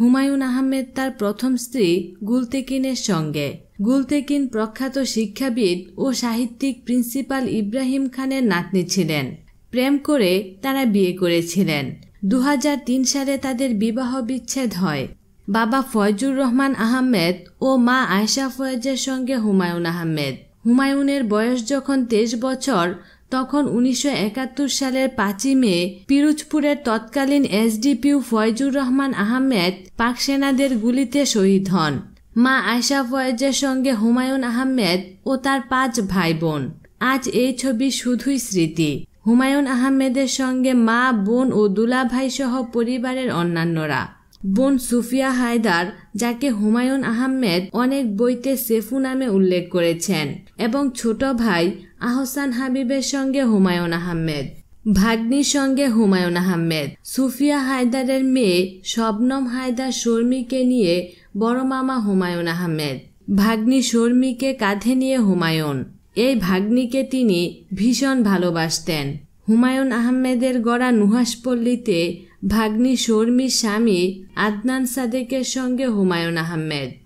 হুমায়ুন আহমেদ তার প্রথম স্ত্রী গুলতেকিনের সঙ্গে। গুলতেকিন প্রখ্যাত শিক্ষাবিদ ও সাহিত্যিক প্রিন্সিপাল ইব্রাহিম খানের নাতনি ছিলেন। প্রেম করে তারা বিয়ে করেছিলেন। দু হাজার তিন সালে তাদের বিবাহ বিচ্ছেদ হয়। বাবা ফয়জুর রহমান আহমেদ ও মা আয়শা ফয়েজের সঙ্গে হুমায়ুন আহমেদ। হুমায়ুনের বয়স যখন তেইশ বছর তখন উনিশশো একাত্তর সালের পাঁচই মে পিরুজপুরের তৎকালীন এসডিপিউ ফয়জুর রহমান আহমেদ পাক সেনাদের গুলিতে শহীদ হন। মা আয়শা ফয়েজের সঙ্গে হুমায়ুন আহমেদ ও তার পাঁচ ভাই বোন আজ এই ছবি শুধুই স্মৃতি। হুমায়ুন আহমেদের সঙ্গে মা, বোন ও দুলাভাই সহ পরিবারের অন্যান্যরা। বোন সুফিয়া হায়দার, যাকে হুমায়ুন আহমেদ অনেক বইতে সেফু নামে উল্লেখ করেছেন। এবং ছোট ভাই আহসান হাবিবের সঙ্গে হুমায়ুন আহমেদ, ভাগ্নির সঙ্গে হুমায়ুন আহমেদ। সুফিয়া হায়দারের মেয়ে শবনম হায়দার শর্মীকে নিয়ে বড় মামা হুমায়ুন আহমেদ, ভাগ্নি শর্মীকে কাঁধে নিয়ে হুমায়ুন। এই ভাগ্নিকে তিনি ভীষণ ভালোবাসতেন। হুমায়ুন আহমেদের গড়া নুহাসপল্লীতে ভাগ্নি শর্মীর স্বামী আদনান সাদেকের সঙ্গে হুমায়ুন আহমেদ।